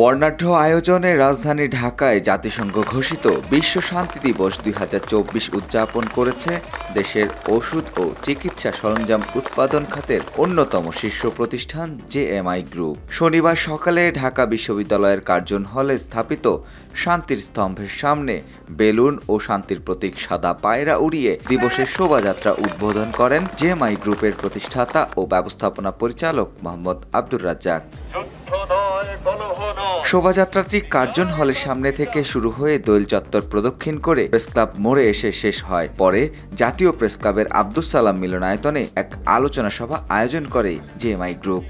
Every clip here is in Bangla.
বর্ণাঢ্য আয়োজনে রাজধানী ঢাকায় জাতিসংঘ ঘোষিত বিশ্ব শান্তি দিবস দুই হাজার চব্বিশ উদযাপন করেছে দেশের ওষুধ ও চিকিৎসা সরঞ্জাম উৎপাদন খাতের অন্যতম শীর্ষ প্রতিষ্ঠান জেএমআই গ্রুপ। শনিবার সকালে ঢাকা বিশ্ববিদ্যালয়ের কার্জন হলে স্থাপিত শান্তির স্তম্ভের সামনে বেলুন ও শান্তির প্রতীক সাদা পায়রা উড়িয়ে দিবসের শোভাযাত্রা উদ্বোধন করেন জেএমআই গ্রুপের প্রতিষ্ঠাতা ও ব্যবস্থাপনা পরিচালক মোহাম্মদ আব্দুর রাজ্জাক। শোভাযাত্রাটি কার্জন হলের সামনে থেকে শুরু হয়ে দোয়েল চত্বর প্রদক্ষিণ করে প্রেস ক্লাব মোড়ে এসে শেষ হয়। পরে জাতীয় প্রেস ক্লাবের আব্দুস সালাম মিলনায়তনে এক আলোচনা সভা আয়োজন করে জেএমআই গ্রুপ।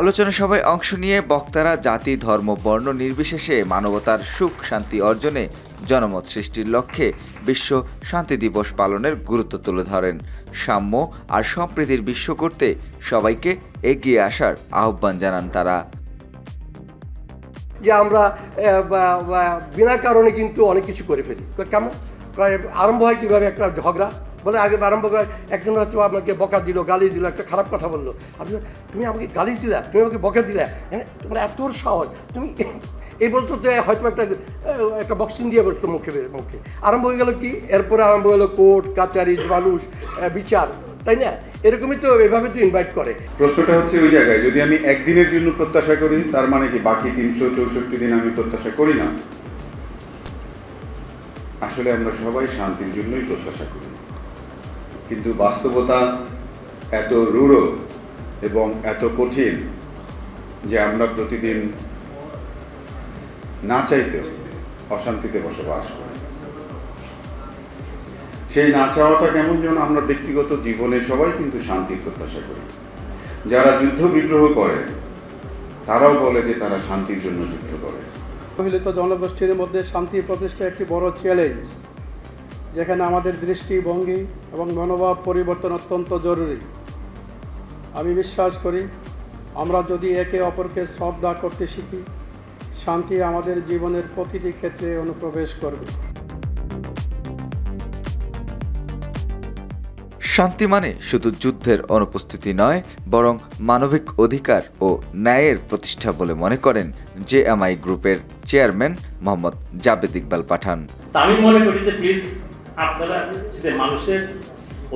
আলোচনা সভায় অংশ নিয়ে বক্তারা জাতি, ধর্ম, বর্ণ নির্বিশেষে মানবতার সুখ, শান্তি অর্জনে জনমত সৃষ্টির লক্ষ্যে বিশ্ব শান্তি দিবস পালনের গুরুত্ব তুলে ধরেন। সাম্য আর সম্প্রীতির বিশ্ব করতে সবাইকে এগিয়ে আসার আহ্বান জানান তারা। যে আমরা বিনা কারণে কিন্তু অনেক কিছু করে ফেলি। কেমন? আরম্ভ হয় কীভাবে একটা ঝগড়া? বলে আগে আরম্ভ করে, একজন হয়তো আমাকে বকা দিল, গালি দিল, একটা খারাপ কথা বলল। আপনি তুমি আমাকে গালি দিলা? তুমি আমাকে বকা দিলা? হ্যাঁ তোমার এত সাহস। তুমি এই বলতো যে হয়তো একটা একটা বক্সিং দিয়ে বলতো মুখে মুখে। আরম্ভ হয়ে গেল কি? এরপরে আরম্ভ হলো কোর্ট কাচারি মানুষ বিচার। তাই না? এরকমই তো এভাবে তো ইনভাইট করে। প্রশ্নটা হচ্ছে ওই জায়গায়, যদি আমি একদিনের জন্য প্রত্যাশা করি, তার মানে কি বাকি তিনশো চৌষট্টি দিন আমি প্রত্যাশা করি না? আসলে আমরা সবাই শান্তির জন্যই প্রত্যাশা করি। কিন্তু বাস্তবতা এত রূঢ় এবং এত কঠিন যে আমরা প্রতিদিন না চাইতেও অশান্তিতে বসবাস করি। সেই না চাওয়াটা কেমন যেন আমরা ব্যক্তিগত জীবনে সবাই কিন্তু শান্তির প্রত্যাশা করি। যারা যুদ্ধ বিগ্রহ করে, তারাও বলে যে তারা শান্তির জন্য যুদ্ধ করে। মিলিত জনগোষ্ঠীর মধ্যে শান্তি প্রতিষ্ঠা একটি বড় চ্যালেঞ্জ যেখানে আমাদের দৃষ্টিভঙ্গি এবং মনোভাব পরিবর্তন অত্যন্ত জরুরি। আমি বিশ্বাস করি, আমরা যদি একে অপরকে শ্রদ্ধা করতে শিখি, শান্তি আমাদের জীবনের প্রতিটি ক্ষেত্রে অনুপ্রবেশ করবে। শান্তি মানে শুধু যুদ্ধের অনুপস্থিতি নয়, বরং মানবিক অধিকার ও ন্যায়ের প্রতিষ্ঠা বলে মনে করেন জেএমআই গ্রুপের চেয়ারম্যান মোহাম্মদ জাবেদ ইকবাল পাঠান। আমি মনে করি যে প্লিজ আপনারা যদি মানুষের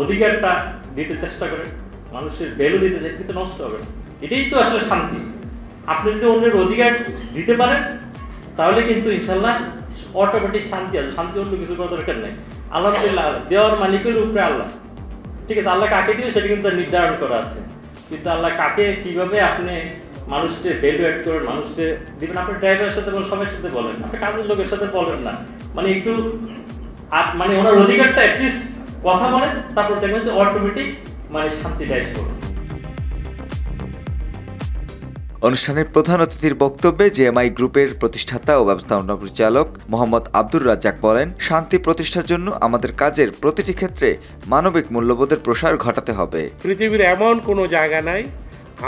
অধিকারটা দিতে চেষ্টা করেন, মানুষের ভ্যালু দিতে চাই কিন্তু নষ্ট হবে এটাই তো আসলে শান্তি। আপনি যদি অন্যের অধিকার দিতে পারেন, তাহলে কিন্তু ইনশাল্লাহ অটোমেটিক শান্তি আসবে। শান্তি অন্য কিছু করার দরকার নেই। আলহামদুলিল্লাহ, দেওয়ার মালিকের উপরে আল্লাহ। ঠিক আছে, আল্লাহ কাকে দিবে সেটা কিন্তু নির্ধারণ করা আছে। কিন্তু আল্লাহ কাকে, কীভাবে আপনি মানুষকে ভ্যালু অ্যাড করেন মানুষকে দিবেন, আপনি ড্রাইভারের সাথে বলেন সবার সাথে বলেন আপনি কাজের লোকের সাথে বলেন না। মানে একটু মানে ওনার অধিকারটা অ্যাটলিস্ট কথা বলেন, তারপর দেখবেন যে অটোমেটিক মানে শান্তিটা এসে অনুষ্ঠানের প্রধান অতিথির বক্তব্যে জেএমআই গ্রুপের প্রতিষ্ঠাতা ও ব্যবস্থাপনা পরিচালক মোহাম্মদ আব্দুর রাজ্জাক বলেন, শান্তি প্রতিষ্ঠার জন্য আমাদের কাজের প্রতিটি ক্ষেত্রে মানবিক মূল্যবোধের প্রসার ঘটাতে হবে। পৃথিবীর এমন কোনো জায়গা নাই,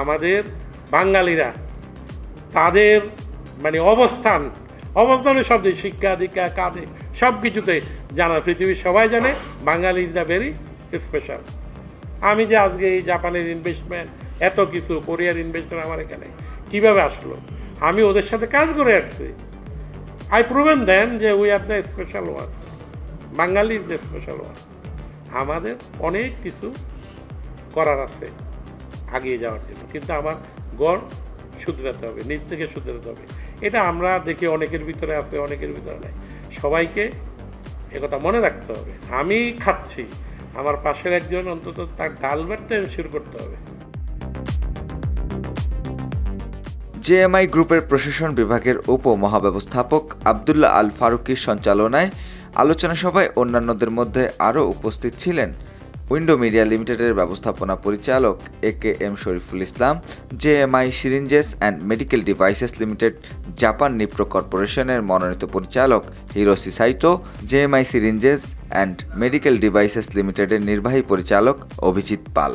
আমাদের বাঙালিরা তাদের মানে অবস্থান অবস্থানের শব্দে শিক্ষা দীক্ষা, কাজে সব কিছুতে জানা, পৃথিবীর সবাই জানে Bangali is the very special আমি যে আজকে এই জাপানের ইনভেস্টমেন্ট এত কিছু, কোরিয়ার ইনভেস্টমেন্ট আমার এখানে কীভাবে আসলো? আমি ওদের সাথে কাজ করে আসছি। আই প্রুভেন দেন যে we are the special one Bangali is the special one আমাদের অনেক কিছু করার আছে আগিয়ে যাওয়ার জন্য। কিন্তু আমার গড় শুধরাতে হবে, নিজ থেকে শুধরাতে হবে। এটা আমরা দেখি অনেকের ভিতরে আছে, অনেকের ভিতরে নাই। সবাইকে একথা মনে রাখতে হবে। আমি খাচ্ছি। আমার পাশের একজন অন্তত তার ডাল ভাতটা এনশিওর করতে হবে। জেএমআই গ্রুপের প্রশাসন বিভাগের উপ মহাব্যবস্থাপক আবদুল্লাহ আল ফারুকির সঞ্চালনায় আলোচনা সভায় অন্যান্যদের মধ্যে আরও উপস্থিত ছিলেন উইন্ডো মিডিয়া লিমিটেডের ব্যবস্থাপনা পরিচালক A K M Shariful Islam, JMI syringes and medical devices limited Japan Nipro কর্পোরেশনের মনোনীত পরিচালক Hiroshi Saito, JMI syringes and medical devices লিমিটেডের নির্বাহী পরিচালক অভিজিৎ পাল।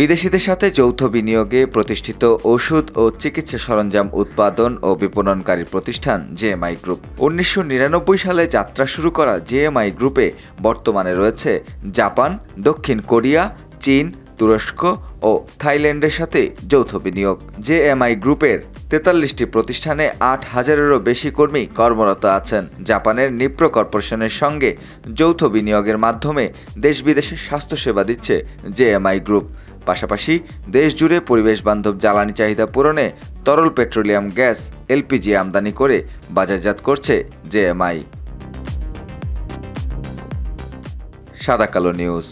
বিদেশিদের সাথে যৌথ বিনিয়োগে প্রতিষ্ঠিত ওষুধ ও চিকিৎসা সরঞ্জাম উৎপাদন ও বিপণনকারী প্রতিষ্ঠান জেএমআই গ্রুপ। উনিশশো নিরানব্বই সালে যাত্রা শুরু করা জেএমআই গ্রুপে বর্তমানে রয়েছে জাপান, দক্ষিণ কোরিয়া, চীন, তুরস্ক ও থাইল্যান্ডের সাথে যৌথ বিনিয়োগ। জেএমআই গ্রুপের তেতাল্লিশটি প্রতিষ্ঠানে আট হাজারেরও বেশি কর্মী কর্মরত আছেন। জাপানের নিপ্রো কর্পোরেশনের সঙ্গে যৌথ বিনিয়োগের মাধ্যমে দেশ বিদেশে স্বাস্থ্যসেবা দিচ্ছে জেএমআই গ্রুপ। পাশাপাশি দেশ জুড়ে পরিবেশ বান্ধব জ্বালানি চাহিদা পূরণে তরল পেট্রোলিয়াম গ্যাস, এলপিজি আমদানি করে বাজারজাত করছে জেএমআই। সাদা কালো নিউজ।